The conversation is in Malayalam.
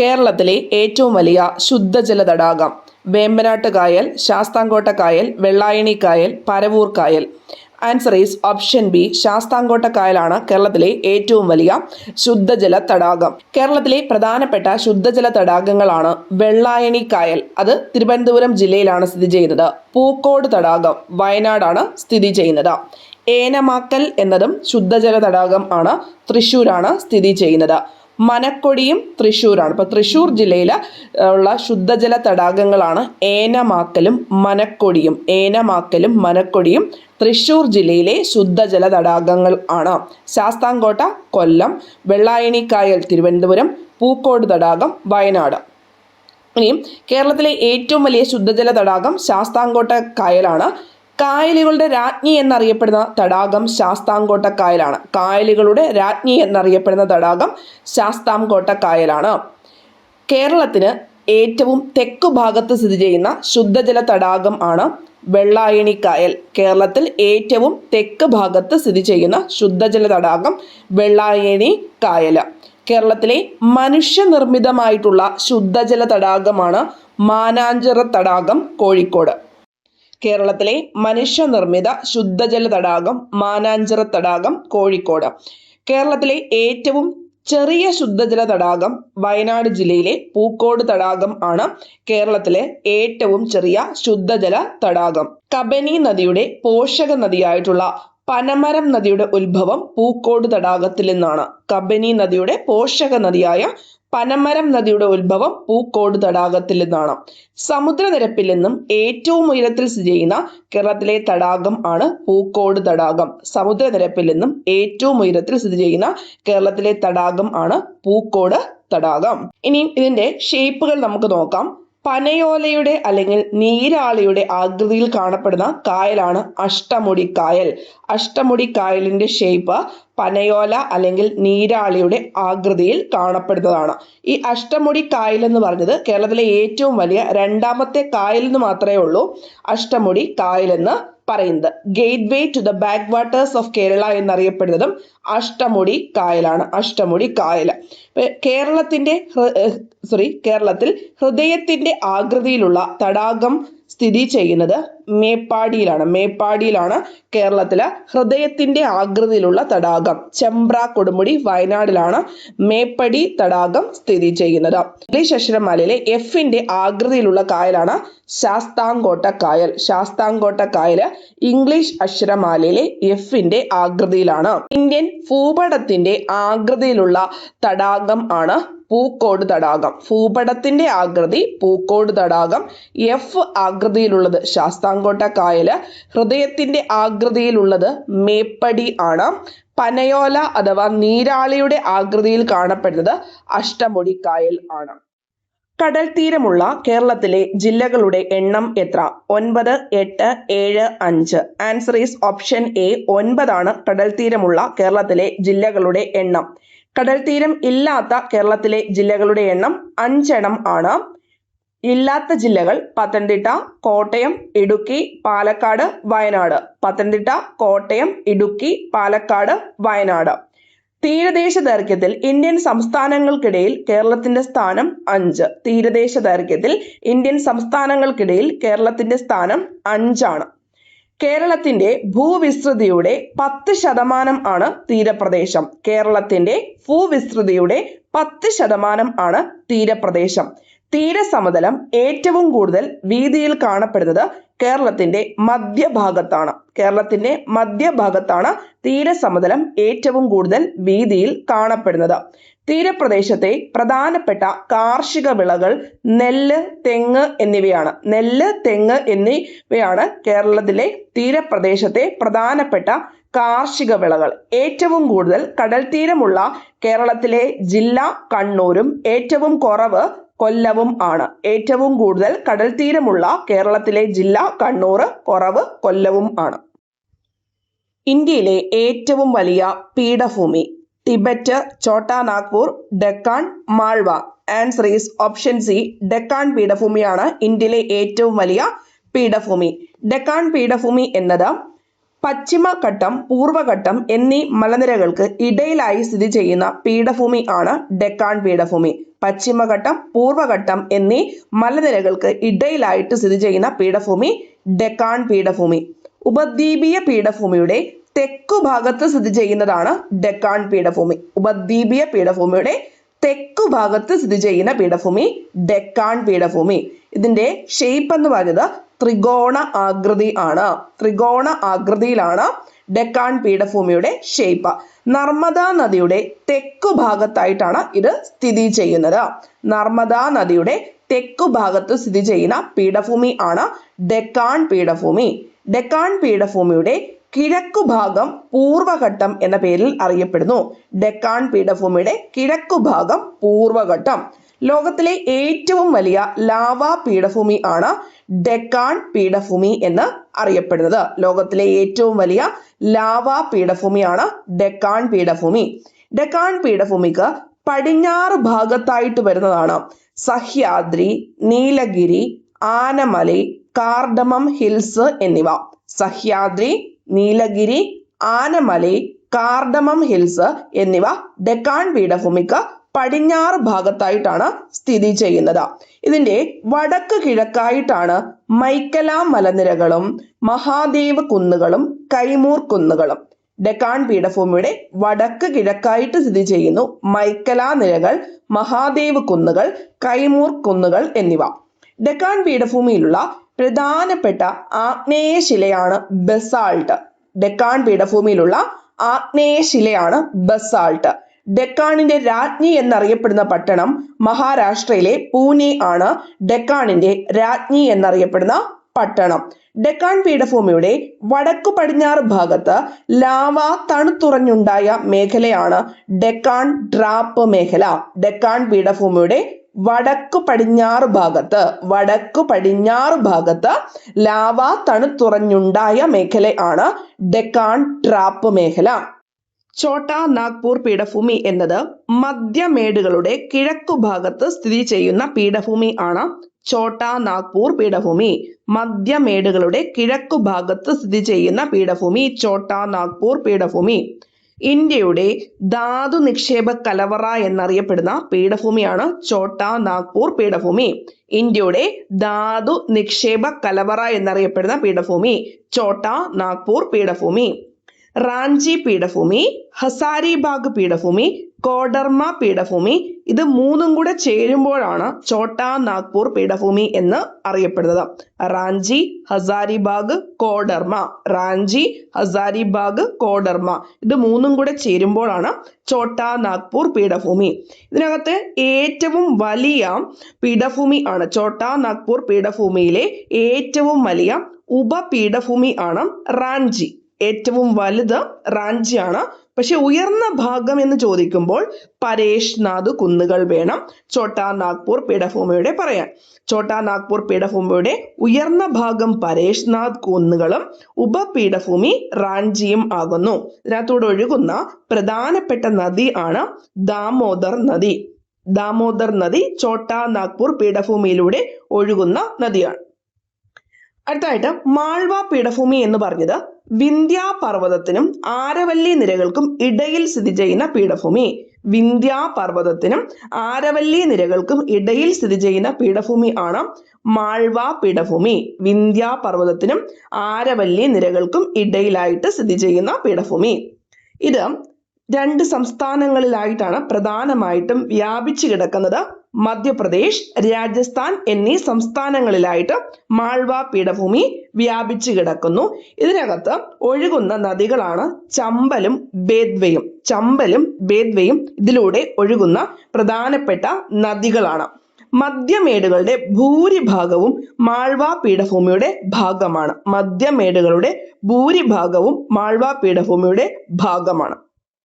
കേരളത്തിലെ ഏറ്റവും വലിയ ശുദ്ധജല തടാകം. വേമ്പനാട്ട് കായൽ ശാസ്താംകോട്ട കായൽ വെള്ളായണി കായൽ പരവൂർ കായൽ. Answer is option B Sasthamkotta കായലാണ് കേരളത്തിലെ ഏറ്റവും വലിയ ശുദ്ധജല തടാകം. കേരളത്തിലെ പ്രധാനപ്പെട്ട ശുദ്ധജല തടാകങ്ങളാണ് വെള്ളായണി കായൽ. അത് തിരുവനന്തപുരം ജില്ലയിലാണ് സ്ഥിതി ചെയ്യുന്നത്. പൂക്കോട് തടാകം വയനാടാണ് സ്ഥിതി ചെയ്യുന്നത്. ഏനമാക്കൽ എന്നതും ശുദ്ധജല തടാകം ആണ്. തൃശ്ശൂരാണ് സ്ഥിതി ചെയ്യുന്നത്. മനക്കൊടിയും തൃശ്ശൂരാണ് ഇപ്പോൾ തൃശ്ശൂർ ജില്ലയിൽ ഉള്ള ശുദ്ധജല തടാകങ്ങളാണ് ഏനമാക്കലും മനക്കൊടിയും. ഏനമാക്കലും മനക്കൊടിയും തൃശ്ശൂർ ജില്ലയിലെ ശുദ്ധജല തടാകങ്ങൾ ആണ്. ശാസ്താംകോട്ട കൊല്ലം വെള്ളായണിക്കായൽ തിരുവനന്തപുരം പൂക്കോട് തടാകം വയനാട്. ഇനിയും കേരളത്തിലെ ഏറ്റവും വലിയ ശുദ്ധജല തടാകം ശാസ്താംകോട്ട കായലാണ്. കായലുകളുടെ രാജ്ഞി എന്നറിയപ്പെടുന്ന തടാകം ശാസ്താംകോട്ട കായലാണ്. കായലുകളുടെ രാജ്ഞി എന്നറിയപ്പെടുന്ന തടാകം ശാസ്താംകോട്ട കായലാണ്. കേരളത്തിന് ഏറ്റവും തെക്കു ഭാഗത്ത് സ്ഥിതി ചെയ്യുന്ന ശുദ്ധജല തടാകം ആണ് വെള്ളായണി കായൽ. കേരളത്തിൽ ഏറ്റവും തെക്ക് ഭാഗത്ത് സ്ഥിതി ചെയ്യുന്ന ശുദ്ധജല തടാകം വെള്ളായണി കായൽ കേരളത്തിലെ മനുഷ്യനിർമ്മിതമായിട്ടുള്ള ശുദ്ധജല തടാകമാണ് മാനാഞ്ചിറ തടാകം കോഴിക്കോട്. കേരളത്തിലെ മനുഷ്യനിർമ്മിത ശുദ്ധജല തടാകം മാനാഞ്ചിറ തടാകം കോഴിക്കോട്. കേരളത്തിലെ ഏറ്റവും ചെറിയ ശുദ്ധജല തടാകം വയനാട് ജില്ലയിലെ പൂക്കോട് തടാകം ആണ് കേരളത്തിലെ ഏറ്റവും ചെറിയ ശുദ്ധജല തടാകം. കബനി നദിയുടെ പോഷക നദിയായിട്ടുള്ള പനമരം നദിയുടെ ഉത്ഭവം പൂക്കോട് തടാകത്തിൽ നിന്നാണ്. കബനി നദിയുടെ പോഷക നദിയായ പനമരം നദിയുടെ ഉത്ഭവം പൂക്കോട് തടാകത്തിൽ നിന്നാണ്. സമുദ്രനിരപ്പിൽ നിന്നും ഏറ്റവും ഉയരത്തിൽ സ്ഥിതി ചെയ്യുന്ന കേരളത്തിലെ തടാകം ആണ് പൂക്കോട് തടാകം. സമുദ്രനിരപ്പിൽ നിന്നും ഏറ്റവും ഉയരത്തിൽ സ്ഥിതി ചെയ്യുന്ന കേരളത്തിലെ തടാകം ആണ് പൂക്കോട് തടാകം. ഇനി ഇതിന്റെ ഷേപ്പുകൾ നമുക്ക് നോക്കാം. പനയോലയുടെ അല്ലെങ്കിൽ നീരാളിയുടെ ആകൃതിയിൽ കാണപ്പെടുന്ന കായലാണ് അഷ്ടമുടി കായൽ. അഷ്ടമുടി കായലിന്റെ ഷേപ്പ് പനയോല അല്ലെങ്കിൽ നീരാളിയുടെ ആകൃതിയിൽ കാണപ്പെടുന്നതാണ്. ഈ അഷ്ടമുടി കായൽ എന്ന് പറഞ്ഞത് കേരളത്തിലെ ഏറ്റവും വലിയ രണ്ടാമത്തെ കായൽ എന്ന് മാത്രമേ ഉള്ളൂ. അഷ്ടമുടി കായൽ എന്ന് പറയുന്നത്. Gate way to the back waters of Kerala എന്നറിയപ്പെടുന്നതും Ashtamudi കായലാണ്. അഷ്ടമുടി കായൽ കേരളത്തിന്റെ സോറി കേരളത്തിൽ ഹൃദയത്തിന്റെ ആകൃതിയിലുള്ള തടാകം സ്ഥിതി ചെയ്യുന്നത് മേപ്പാടിയിലാണ്. മേപ്പാടിയിലാണ് കേരളത്തിലെ ഹൃദയത്തിന്റെ ആകൃതിയിലുള്ള തടാകം. ചെമ്പ്ര കൊടുമുടി വയനാടിലാണ് മേപ്പടി തടാകം സ്ഥിതി ചെയ്യുന്നത്. ഇംഗ്ലീഷ് അക്ഷരമാലയിലെ എഫിന്റെ ആകൃതിയിലുള്ള കായലാണ് ശാസ്താംകോട്ട കായൽ. ശാസ്താംകോട്ട കായൽ ഇംഗ്ലീഷ് അക്ഷരമാലയിലെ എഫിന്റെ ആകൃതിയിലാണ്. ഇന്ത്യൻ ഭൂപടത്തിന്റെ ആകൃതിയിലുള്ള തടാകം ആണ് പൂക്കോട് തടാകം. ഭൂപടത്തിന്റെ ആകൃതി പൂക്കോട് തടാകം. എഫ് ആകൃതിയിലുള്ളത് ശാസ്താംകോട്ട കായൽ ഹൃദയത്തിന്റെ ആകൃതിയിലുള്ളത് മേപ്പടി ആണ്. പനയോല അഥവാ നീരാളിയുടെ ആകൃതിയിൽ കാണപ്പെടുന്നത് അഷ്ടമുടി കായൽ ആണ്. കടൽ തീരമുള്ള കേരളത്തിലെ ജില്ലകളുടെ എണ്ണം എത്ര? ഒൻപത് എട്ട് ഏഴ് അഞ്ച്. ആൻസർ ഈസ് ഓപ്ഷൻ എ ഒൻപതാണ് കടൽ തീരമുള്ള കേരളത്തിലെ ജില്ലകളുടെ എണ്ണം. കടൽ തീരം ഇല്ലാത്ത കേരളത്തിലെ ജില്ലകളുടെ എണ്ണം അഞ്ചെണ്ണം ആണ്. ഇല്ലാത്ത ജില്ലകൾ പത്തനംതിട്ട കോട്ടയം ഇടുക്കി പാലക്കാട് വയനാട്. പത്തനംതിട്ട കോട്ടയം ഇടുക്കി പാലക്കാട് വയനാട്. തീരദേശ ദൈർഘ്യത്തിൽ ഇന്ത്യൻ സംസ്ഥാനങ്ങൾക്കിടയിൽ കേരളത്തിന്റെ സ്ഥാനം അഞ്ച്. തീരദേശ ദൈർഘ്യത്തിൽ ഇന്ത്യൻ സംസ്ഥാനങ്ങൾക്കിടയിൽ കേരളത്തിന്റെ സ്ഥാനം അഞ്ചാണ്. കേരളത്തിന്റെ ഭൂവിസ്തൃതിയുടെ പത്ത് ശതമാനം ആണ് തീരപ്രദേശം. കേരളത്തിന്റെ ഭൂവിസ്തൃതിയുടെ പത്ത് ശതമാനം ആണ് തീരപ്രദേശം. തീരസമതലം ഏറ്റവും കൂടുതൽ വീതിയിൽ കാണപ്പെടുന്നത് കേരളത്തിന്റെ മധ്യഭാഗത്താണ്. കേരളത്തിന്റെ മധ്യഭാഗത്താണ് തീരസമതലം ഏറ്റവും കൂടുതൽ വീതിയിൽ കാണപ്പെടുന്നത്. തീരപ്രദേശത്തെ പ്രധാനപ്പെട്ട കാർഷിക വിളകൾ നെല്ല് തെങ്ങ് എന്നിവയാണ്. നെല്ല് തെങ്ങ് എന്നിവയാണ് കേരളത്തിലെ തീരപ്രദേശത്തെ പ്രധാനപ്പെട്ട കാർഷിക വിളകൾ ഏറ്റവും കൂടുതൽ കടൽ തീരമുള്ള കേരളത്തിലെ ജില്ല കണ്ണൂരും ഏറ്റവും കുറവ് കൊല്ലവും ആണ്. ഏറ്റവും കൂടുതൽ കടൽ തീരമുള്ള കേരളത്തിലെ ജില്ല കണ്ണൂർ കുറവ് കൊല്ലവും ആണ്. ഇന്ത്യയിലെ ഏറ്റവും വലിയ പീഠഭൂമി Tibet Chota Nagpur Deccan Malwa. Answer is option C Deccan പീഠഭൂമിയാണ് ഇന്ത്യയിലെ ഏറ്റവും വലിയ പീഠഭൂമി. ഡെക്കാൻ പീഠഭൂമി എന്നത് പശ്ചിമഘട്ടം പൂർവഘട്ടം എന്നീ മലനിരകൾക്ക് ഇടയിലായി സ്ഥിതി ചെയ്യുന്ന പീഠഭൂമി ആണ് ഡെക്കാൻ പീഠഭൂമി. പശ്ചിമഘട്ടം പൂർവഘട്ടം എന്നീ മലനിരകൾക്ക് ഇടയിലായിട്ട് സ്ഥിതി ചെയ്യുന്ന പീഠഭൂമി ഡെക്കാൻ പീഠഭൂമി. ഉപദ്വീപീയ പീഠഭൂമിയുടെ തെക്കു ഭാഗത്ത് സ്ഥിതി ചെയ്യുന്നതാണ് ഡെക്കാൻ പീഠഭൂമി. ഉപദ്വീപീയ പീഠഭൂമിയുടെ തെക്കു ഭാഗത്ത് സ്ഥിതി ചെയ്യുന്ന പീഠഭൂമി ഡെക്കാൻ പീഠഭൂമി. ഇതിന്റെ ഷേപ്പ് എന്ന് പറയുന്നത് ത്രികോണ ആകൃതി ആണ്. ത്രികോണ ആകൃതിയിലാണ് ഡെക്കാൻ പീഠഭൂമിയുടെ ഷേപ്പ് നർമ്മദ നദിയുടെ തെക്കു ഭാഗത്തായിട്ടാണ് ഇത് സ്ഥിതി ചെയ്യുന്നത്. നർമ്മദ നദിയുടെ തെക്കു ഭാഗത്ത് സ്ഥിതി ചെയ്യുന്ന പീഠഭൂമി ആണ് ഡെക്കാൻ പീഠഭൂമി. ഡെക്കാൻ പീഠഭൂമിയുടെ കിഴക്കു ഭാഗം പൂർവഘട്ടം എന്ന പേരിൽ അറിയപ്പെടുന്നു. ഡെക്കാൻ പീഠഭൂമിയുടെ കിഴക്കു ഭാഗം പൂർവഘട്ടം. ലോകത്തിലെ ഏറ്റവും വലിയ ലാവാ പീഠഭൂമി ആണ് ഡെക്കാൻ പീഠഭൂമി എന്ന് അറിയപ്പെടുന്നത്. ലോകത്തിലെ ഏറ്റവും വലിയ ലാവാ പീഠഭൂമിയാണ് ഡെക്കാൻ പീഠഭൂമി. ഡെക്കാൻ പീഠഭൂമിക്ക് പടിഞ്ഞാറ് ഭാഗത്തായിട്ട് വരുന്നതാണ് സഹ്യാദ്രി നീലഗിരി ആനമലൈ കാർഡമം ഹിൽസ് എന്നിവ. സഹ്യാദ്രി നീലഗിരി ആനമലൈ കാർഡമം ഹിൽസ് എന്നിവ ഡെക്കാൻ പീഠഭൂമിക്ക് പടിഞ്ഞാറ് ഭാഗത്തായിട്ടാണ് സ്ഥിതി ചെയ്യുന്നത്. ഇതിന്റെ വടക്ക് കിഴക്കായിട്ടാണ് മൈക്കല മലനിരകളും മഹാദേവ് കുന്നുകളും കൈമൂർ കുന്നുകളും. ഡെക്കാൻ പീഠഭൂമിയുടെ വടക്ക് കിഴക്കായിട്ട് സ്ഥിതി ചെയ്യുന്നു മൈക്കല നിരകൾ മഹാദേവ് കുന്നുകൾ കൈമൂർ കുന്നുകൾ എന്നിവ. ഡെക്കാൻ പീഠഭൂമിയിലുള്ള പ്രധാനപ്പെട്ട ആഗ്നേയ ശിലയാണ് ബസാൾട്ട്. ഡെക്കാൻ പീഠഭൂമിയിലുള്ള ആഗ്നേയ ശിലയാണ് ബസാൾട്ട്. ഡെക്കാണിന്റെ രാജ്ഞി എന്നറിയപ്പെടുന്ന പട്ടണം മഹാരാഷ്ട്രയിലെ പൂനെ ആണ്. ഡെക്കാണിന്റെ രാജ്ഞി എന്നറിയപ്പെടുന്ന പട്ടണം. ഡെക്കാൻ പീഠഭൂമിയുടെ വടക്കു പടിഞ്ഞാറ് ഭാഗത്ത് ലാവ തണുത്തുറഞ്ഞുണ്ടായ മേഖലയാണ് ഡെക്കാൻ ഡ്രാപ്പ് മേഖല. ഡെക്കാൻ പീഠഭൂമിയുടെ വടക്കു പടിഞ്ഞാറ് ഭാഗത്ത് വടക്കു പടിഞ്ഞാറ് ഭാഗത്ത് ലാവ തണുത്തുറഞ്ഞുണ്ടായ മേഖലയാണ് ഡെക്കാൻ ട്രാപ്പ് മേഖല. ഛോട്ട നാഗ്പൂർ പീഠഭൂമി എന്നത് മധ്യമേടുകളുടെ കിഴക്കു ഭാഗത്ത് സ്ഥിതി ചെയ്യുന്ന പീഠഭൂമി ആണ് ഛോട്ട നാഗ്പൂർ പീഠഭൂമി. മധ്യമേടുകളുടെ കിഴക്കു ഭാഗത്ത് സ്ഥിതി ചെയ്യുന്ന പീഠഭൂമി ഛോട്ട നാഗ്പൂർ പീഠഭൂമി. ഇന്ത്യയുടെ ധാതു നിക്ഷേപ കലവറ എന്നറിയപ്പെടുന്ന പീഠഭൂമിയാണ് ഛോട്ട നാഗ്പൂർ പീഠഭൂമി. ഇന്ത്യയുടെ ധാതു നിക്ഷേപ കലവറ എന്നറിയപ്പെടുന്ന പീഠഭൂമി ഛോട്ട നാഗ്പൂർ പീഠഭൂമി. റാഞ്ചി പീഠഭൂമി ഹസാരിബാഗ് പീഠഭൂമി കോഡർമ പീഠഭൂമി ഇത് മൂന്നും കൂടെ ചേരുമ്പോഴാണ് ചോട്ടാ നാഗ്പൂർ പീഠഭൂമി എന്ന് അറിയപ്പെടുന്നത്. റാഞ്ചി ഹസാരിബാഗ് കോഡർമ. റാഞ്ചി ഹസാരിബാഗ് കോഡർമ. ഇത് മൂന്നും കൂടെ ചേരുമ്പോഴാണ് ചോട്ടാ നാഗ്പൂർ പീഠഭൂമി. ഇതിനകത്ത് ഏറ്റവും വലിയ പീഠഭൂമി ആണ് ചോട്ടാ നാഗ്പൂർ പീഠഭൂമിയിലെ ഏറ്റവും വലിയ ഉപപീഠഭൂമി ആണ് റാഞ്ചി. ഏറ്റവും വലുത് റാഞ്ചിയാണ്. പക്ഷെ ഉയർന്ന ഭാഗം എന്ന് ചോദിക്കുമ്പോൾ പരേഷ് പരേഷ്നാഥ് കുന്നുകൾ വേണം. ചോട്ടാ നാഗ്പൂർ പീഠഭൂമിയുടെ പറയാൻ. ചോട്ടാ നാഗ്പൂർ പീഠഭൂമിയുടെ ഉയർന്ന ഭാഗം പരേഷ് നാഥ് കുന്നുകളും ഉപപീഠഭൂമി റാഞ്ചിയും ആകുന്നു. ഇതിനകത്തൂടെ ഒഴുകുന്ന പ്രധാനപ്പെട്ട നദി ആണ് ദാമോദർ നദി. ദാമോദർ നദി ചോട്ടാ നാഗ്പൂർ പീഠഭൂമിയിലൂടെ ഒഴുകുന്ന നദിയാണ്. അടുത്തായിട്ട് മാൾവ പീഠഭൂമി എന്ന് പറഞ്ഞത് വിന്ധ്യ പർവതത്തിനും ആരവല്ലി നിരകൾക്കും ഇടയിൽ സ്ഥിതി ചെയ്യുന്ന പീഠഭൂമി. വിന്ധ്യ പർവതത്തിനും ആരവല്ലി നിരകൾക്കും ഇടയിൽ സ്ഥിതി ചെയ്യുന്ന പീഠഭൂമി ആണ് മാൾവ പീഠഭൂമി. വിന്ധ്യ പർവതത്തിനും ആരവല്ലി നിരകൾക്കും ഇടയിലായിട്ട് സ്ഥിതി ചെയ്യുന്ന പീഠഭൂമി. ഇത് രണ്ട് സംസ്ഥാനങ്ങളിലായിട്ടാണ് പ്രധാനമായിട്ടും വ്യാപിച്ചു കിടക്കുന്നത്. മധ്യപ്രദേശ് രാജസ്ഥാൻ എന്നീ സംസ്ഥാനങ്ങളിലായിട്ട് മാൾവ പീഠഭൂമി വ്യാപിച്ചു കിടക്കുന്നു. ഇതിനകത്ത് ഒഴുകുന്ന നദികളാണ് ചമ്പലും ബേദ്വയും. ചമ്പലും ബേദ്വയും ഇതിലൂടെ ഒഴുകുന്ന പ്രധാനപ്പെട്ട നദികളാണ്. മധ്യമേടുകളുടെ ഭൂരിഭാഗവും മാൾവ പീഠഭൂമിയുടെ ഭാഗമാണ്. മധ്യമേടുകളുടെ ഭൂരിഭാഗവും മാൾവ പീഠഭൂമിയുടെ ഭാഗമാണ്.